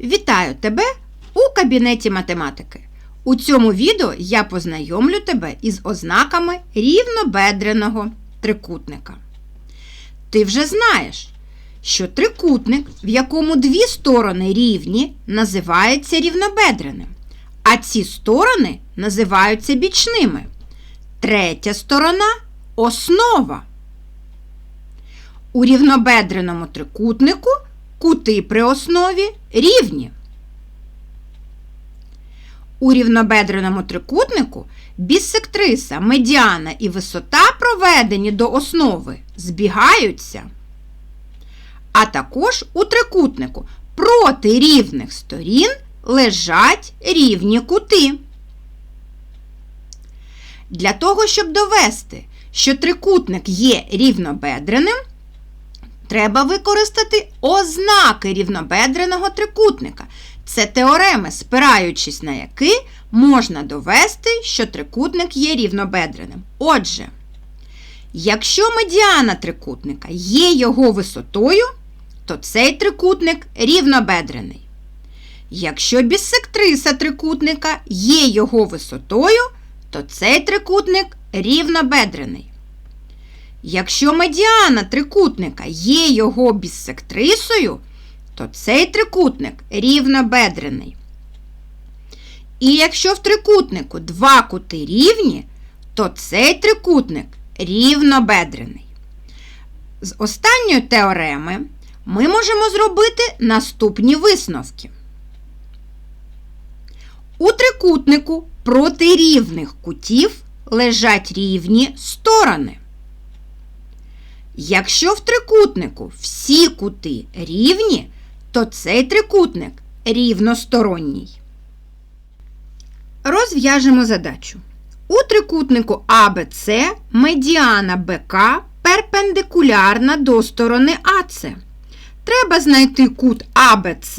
Вітаю тебе у кабінеті математики. У цьому відео я познайомлю тебе із ознаками рівнобедреного трикутника. Ти вже знаєш, що трикутник, в якому дві сторони рівні, називається рівнобедреним, а ці сторони називаються бічними. Третя сторона основа. У рівнобедреному трикутнику кути при основі рівні. У рівнобедреному трикутнику біссектриса, медіана і висота, проведені до основи, збігаються. А також у трикутнику проти рівних сторін лежать рівні кути. Для того, щоб довести, що трикутник є рівнобедреним, треба використати ознаки рівнобедреного трикутника. Це теореми, спираючись на які можна довести, що трикутник є рівнобедреним. Отже, якщо медіана трикутника є його висотою, то цей трикутник рівнобедрений. Якщо біссектриса трикутника є його висотою, то цей трикутник рівнобедрений. Якщо медіана трикутника є його біссектрисою, то цей трикутник рівнобедрений. І якщо в трикутнику два кути рівні, то цей трикутник рівнобедрений. З останньої теореми ми можемо зробити наступні висновки. У трикутнику проти рівних кутів лежать рівні сторони. Якщо в трикутнику всі кути рівні, то цей трикутник рівносторонній. Розв'яжемо задачу. У трикутнику АБЦ медіана БК перпендикулярна до сторони АЦ. Треба знайти кут АБЦ,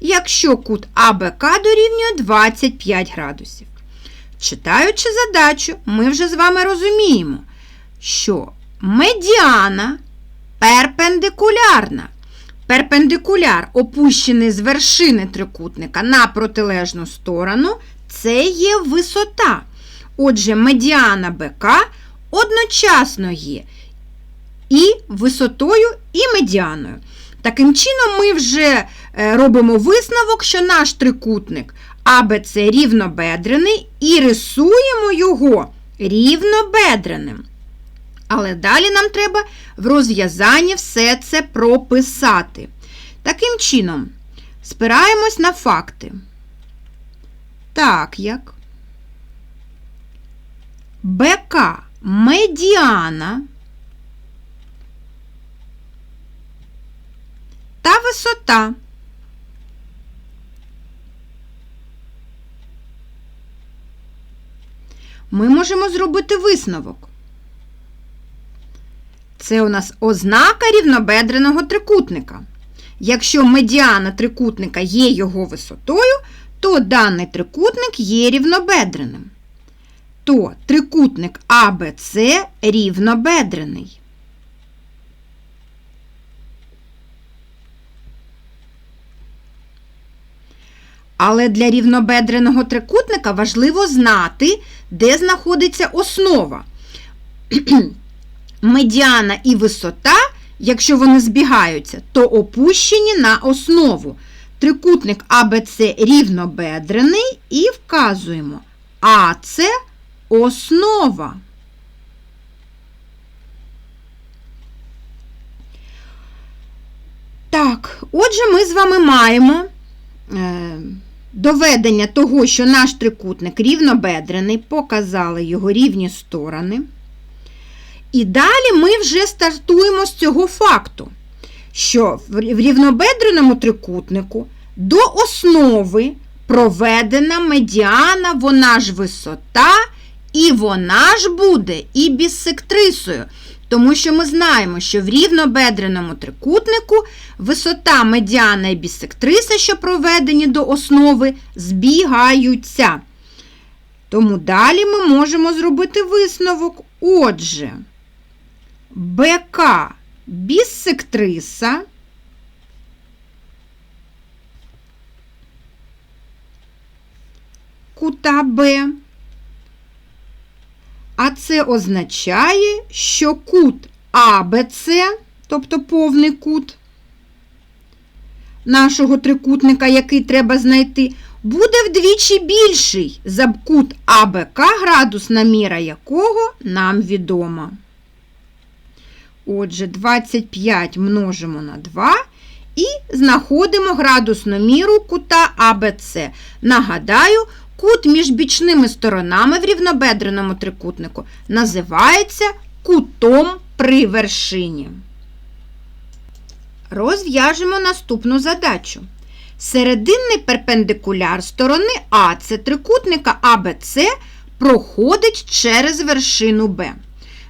якщо кут АБК дорівнює 25 градусів. Читаючи задачу, ми вже з вами розуміємо, що медіана перпендикулярна. Перпендикуляр, опущений з вершини трикутника на протилежну сторону, це є висота. Отже, медіана БК одночасно є і висотою, і медіаною. Таким чином, ми вже робимо висновок, що наш трикутник АБЦ рівнобедрений і рисуємо його рівнобедреним. Але далі нам треба в розв'язанні все це прописати. Таким чином, спираємось на факти. Так як БК медіана та висота. Ми можемо зробити висновок. Це у нас ознака рівнобедреного трикутника. Якщо медіана трикутника є його висотою, то даний трикутник є рівнобедреним. То трикутник АБЦ рівнобедрений. Але для рівнобедреного трикутника важливо знати, де знаходиться основа. Медіана і висота, якщо вони збігаються, то опущені на основу. Трикутник АБЦ рівнобедрений і вказуємо АЦ основа. Так, отже, ми з вами маємо е, доведення того, що наш трикутник рівнобедрений, показали його рівні сторони. І далі ми вже стартуємо з цього факту, що в рівнобедреному трикутнику до основи проведена медіана, вона ж висота, і вона ж буде і біссектрисою. Тому що ми знаємо, що в рівнобедреному трикутнику висота медіана і біссектриса, що проведені до основи, збігаються. Тому далі ми можемо зробити висновок. Отже, БК біссектриса. Кута Б. А це означає, що кут АБЦ, тобто повний кут нашого трикутника, який треба знайти, буде вдвічі більший за кут АБК, градусна міра якого нам відома. Отже, 25 множимо на 2 і знаходимо градусну міру кута АБЦ. Нагадаю, кут між бічними сторонами в рівнобедреному трикутнику називається кутом при вершині. Розв'яжемо наступну задачу. Серединний перпендикуляр сторони А це трикутника АБЦ проходить через вершину Б.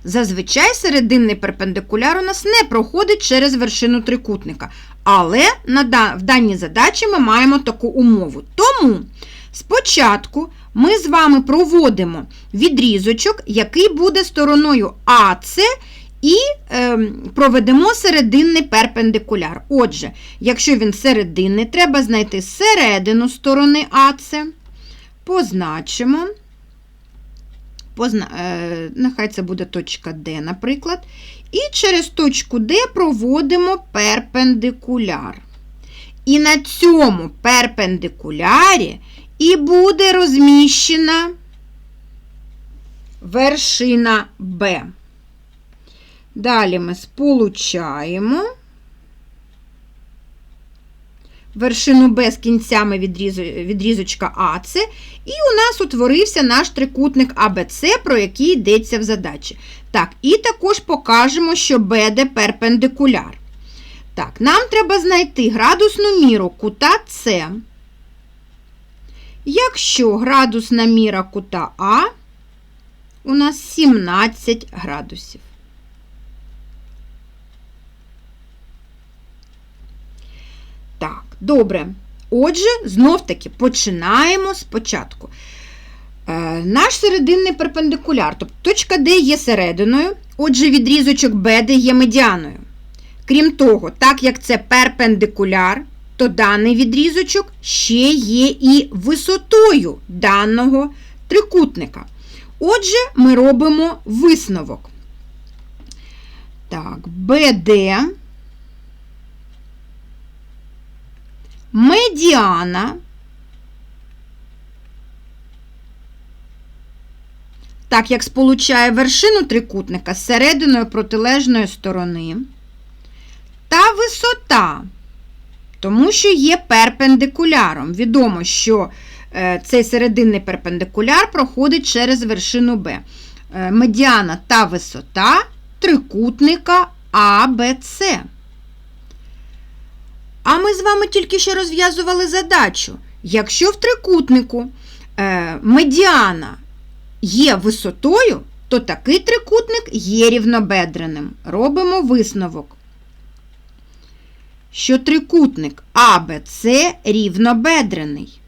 Зазвичай серединний перпендикуляр у нас не проходить через вершину трикутника. Але в даній задачі ми маємо таку умову. Тому спочатку ми з вами проводимо відрізочок, який буде стороною АЦ, і е, проведемо серединний перпендикуляр. Отже, якщо він серединний, треба знайти середину сторони АЦ, позначимо. Позна... Е, нехай це буде точка Д, наприклад. І через точку Д проводимо перпендикуляр. І на цьому перпендикулярі і буде розміщена вершина Б. Далі ми сполучаємо вершину Б з кінцями відрізочка АЦ, і у нас утворився наш трикутник АБЦ, про який йдеться в задачі. Так, і також покажемо, що БД перпендикуляр. Так, нам треба знайти градусну міру кута С. Якщо градусна міра кута А у нас 17 градусів. Так, добре. Отже, знов-таки починаємо спочатку. Е, наш серединний перпендикуляр, тобто точка D є серединою, отже, відрізочок BD є медіаною. Крім того, так як це перпендикуляр, то даний відрізочок ще є і висотою даного трикутника. Отже, ми робимо висновок. Так, BD медіана. Так як сполучає вершину трикутника з серединою протилежної сторони, та висота, тому що є перпендикуляром. Відомо, що е, цей серединний перпендикуляр проходить через вершину Б. Е, медіана та висота трикутника АБЦ. А ми з вами тільки що розв'язували задачу. Якщо в трикутнику е, медіана є висотою, то такий трикутник є рівнобедреним. Робимо висновок, що трикутник АБЦ рівнобедрений.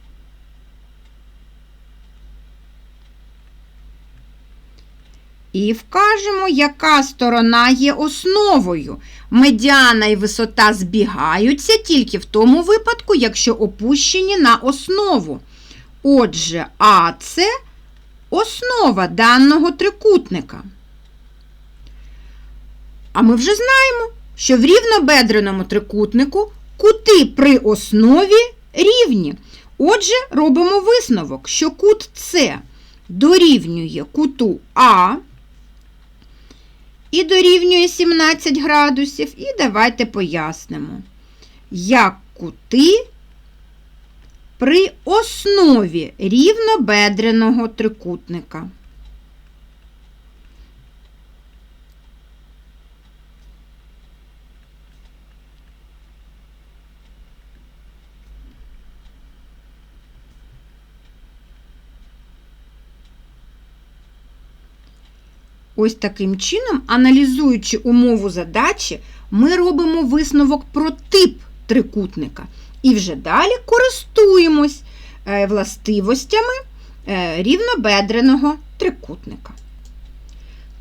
І вкажемо, яка сторона є основою. Медіана і висота збігаються тільки в тому випадку, якщо опущені на основу. Отже, А це основа даного трикутника. А ми вже знаємо, що в рівнобедреному трикутнику кути при основі рівні. Отже, робимо висновок, що кут С дорівнює куту А і дорівнює 17 градусів. І давайте пояснимо, як кути при основі рівнобедреного трикутника. Ось таким чином, аналізуючи умову задачі, ми робимо висновок про тип трикутника. І вже далі користуємось е, властивостями е, рівнобедреного трикутника.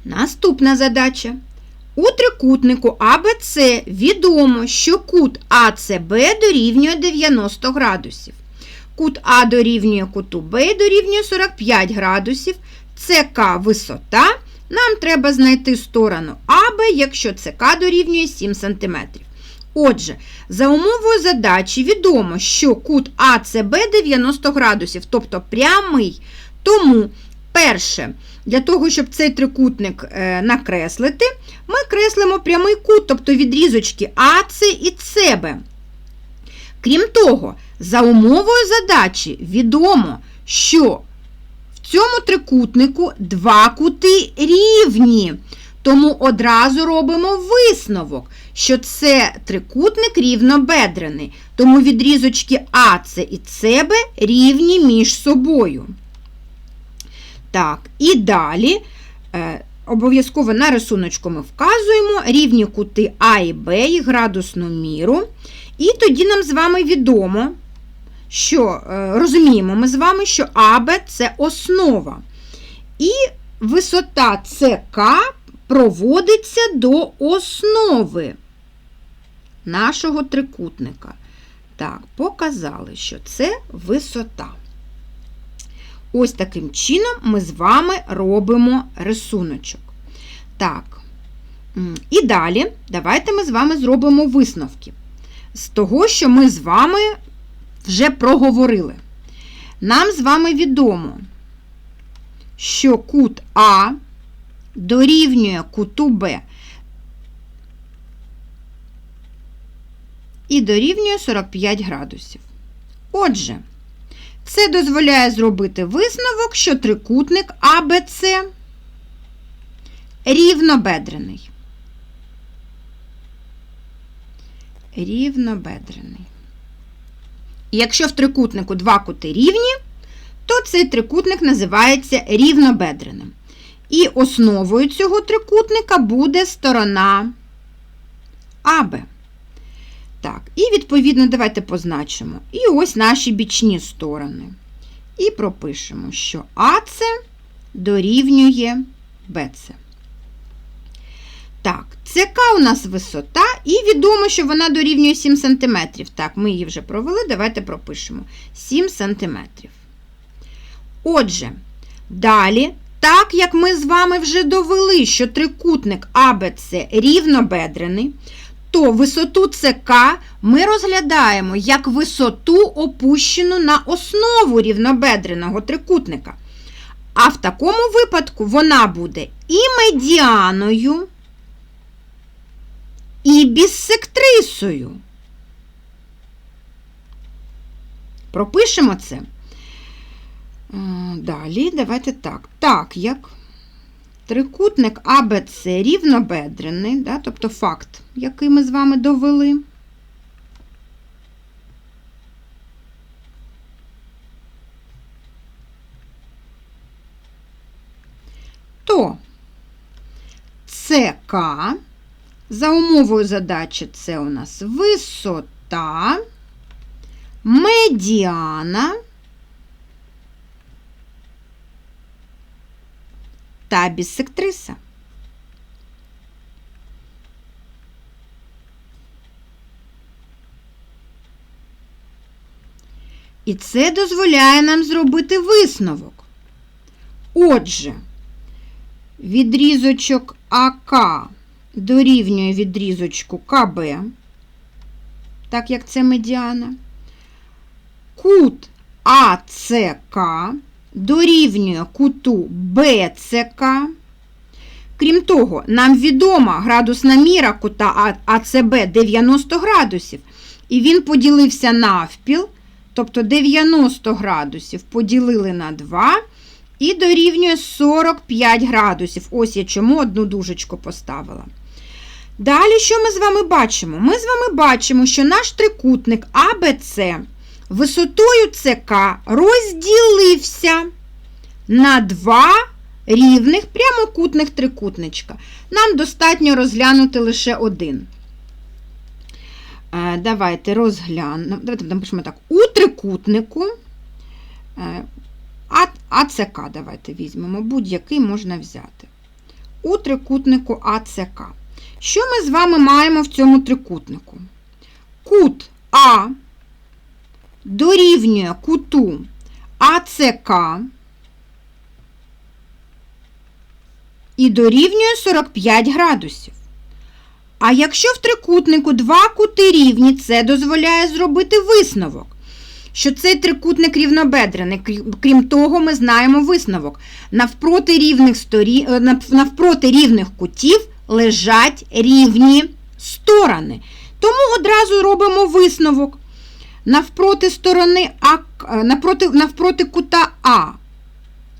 Наступна задача. У трикутнику АБЦ відомо, що кут АЦБ дорівнює 90 градусів. Кут А дорівнює куту Б дорівнює 45 градусів. СК висота. Нам треба знайти сторону АБ, якщо СК дорівнює 7 см. Отже, за умовою задачі відомо, що кут АЦБ 90 градусів, тобто прямий. Тому, перше, для того, щоб цей трикутник е, накреслити, ми креслимо прямий кут, тобто відрізочки АЦ і ЦБ. Крім того, за умовою задачі відомо, що в цьому трикутнику два кути рівні. Тому одразу робимо висновок, що це трикутник рівнобедрений, тому відрізочки АЦ і ЦБ рівні між собою. Так, і далі е, обов'язково на рисуночку ми вказуємо рівні кути А і Б і градусну міру. І тоді нам з вами відомо, що е, розуміємо ми з вами, що АБ це основа. І висота ЦК проводиться до основи нашого трикутника. Так, показали, що це висота. Ось таким чином ми з вами робимо рисуночок. Так, і далі давайте ми з вами зробимо висновки. З того, що ми з вами вже проговорили. Нам з вами відомо, що кут А дорівнює куту Б і дорівнює 45 градусів. Отже, це дозволяє зробити висновок, що трикутник АБЦ рівнобедрений. Рівнобедрений. Якщо в трикутнику два кути рівні, то цей трикутник називається рівнобедреним. І основою цього трикутника буде сторона АБ. Так, і відповідно, давайте позначимо. І ось наші бічні сторони. І пропишемо, що АЦ дорівнює БЦ. Так, ЦК у нас висота, і відомо, що вона дорівнює 7 см. Так, ми її вже провели, давайте пропишемо 7 см. Отже, далі, так як ми з вами вже довели, що трикутник АБЦ рівнобедрений, то висоту ЦК ми розглядаємо як висоту, опущену на основу рівнобедреного трикутника. А в такому випадку вона буде і медіаною, і біссектрисою. Пропишемо це. Далі, давайте так. Так, як трикутник АБЦ рівнобедрений, да, тобто факт, який ми з вами довели. То ЦК, за умовою задачі, це у нас висота, медіана та біссектриса. І це дозволяє нам зробити висновок. Отже, відрізочок АК дорівнює відрізочку КБ, так як це медіана. Кут АЦК дорівнює куту БЦК. Крім того, нам відома градусна міра кута АЦБ 90 градусів, і він поділився навпіл, тобто 90 градусів поділили на 2 і дорівнює 45 градусів. Ось я чому одну дужечку поставила. Далі, що ми з вами бачимо? Ми з вами бачимо, що наш трикутник АБЦ висотою ЦК розділився на два рівних прямокутних трикутничка. Нам достатньо розглянути лише один. Е, давайте розглянемо. Давайте напишемо так. У трикутнику е, АЦК давайте візьмемо, будь-який можна взяти. У трикутнику АЦК. Що ми з вами маємо в цьому трикутнику? Кут А дорівнює куту АЦК і дорівнює 45 градусів. А якщо в трикутнику два кути рівні, це дозволяє зробити висновок, що цей трикутник рівнобедрений. Крім- того, ми знаємо висновок. Навпроти рівних, сторі... е, навпроти рівних кутів лежать рівні сторони. Тому одразу робимо висновок. Навпроти сторони А, е, напроти, навпроти кута А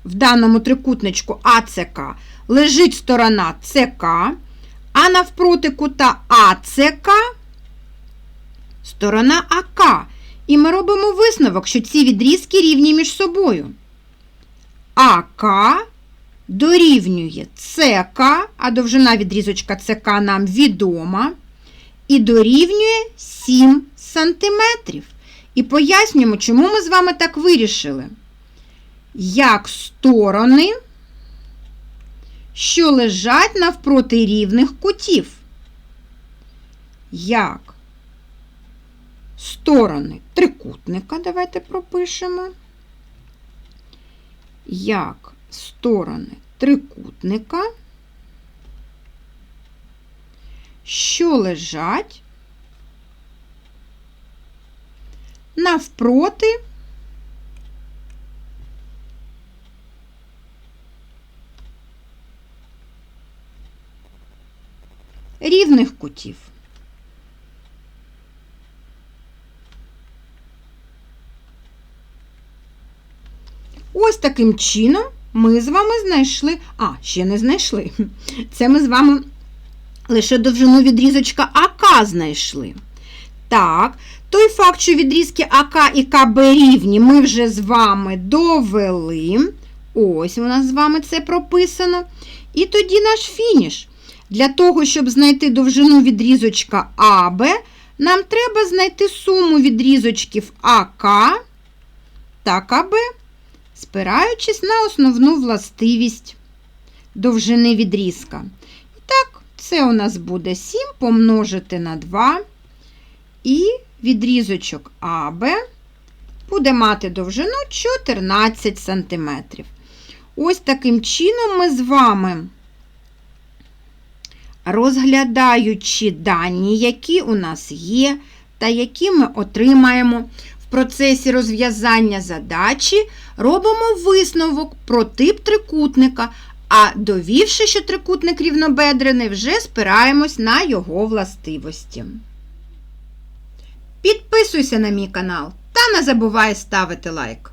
в даному трикутничку АЦК лежить сторона ЦК, а навпроти кута АЦК сторона АК. І ми робимо висновок, що ці відрізки рівні між собою. АК дорівнює ЦК, а довжина відрізочка ЦК нам відома, і дорівнює 7 сантиметрів. І пояснюємо, чому ми з вами так вирішили. Як сторони, що лежать навпроти рівних кутів. Як сторони трикутника, давайте пропишемо. Як сторони трикутника, що лежать навпроти рівних кутів. Ось таким чином ми з вами знайшли, а, ще не знайшли. Це ми з вами лише довжину відрізочка АК знайшли. Так, той факт, що відрізки АК і КБ рівні, ми вже з вами довели. Ось у нас з вами це прописано. І тоді наш фініш. Для того, щоб знайти довжину відрізочка АБ, нам треба знайти суму відрізочків АК та КБ, спираючись на основну властивість довжини відрізка. І так, це у нас буде 7 помножити на 2. І відрізочок АБ буде мати довжину 14 см. Ось таким чином ми з вами, розглядаючи дані, які у нас є, та які ми отримаємо в процесі розв'язання задачі, робимо висновок про тип трикутника, а довівши, що трикутник рівнобедрений, вже спираємось на його властивості. Підписуйся на мій канал та не забувай ставити лайк.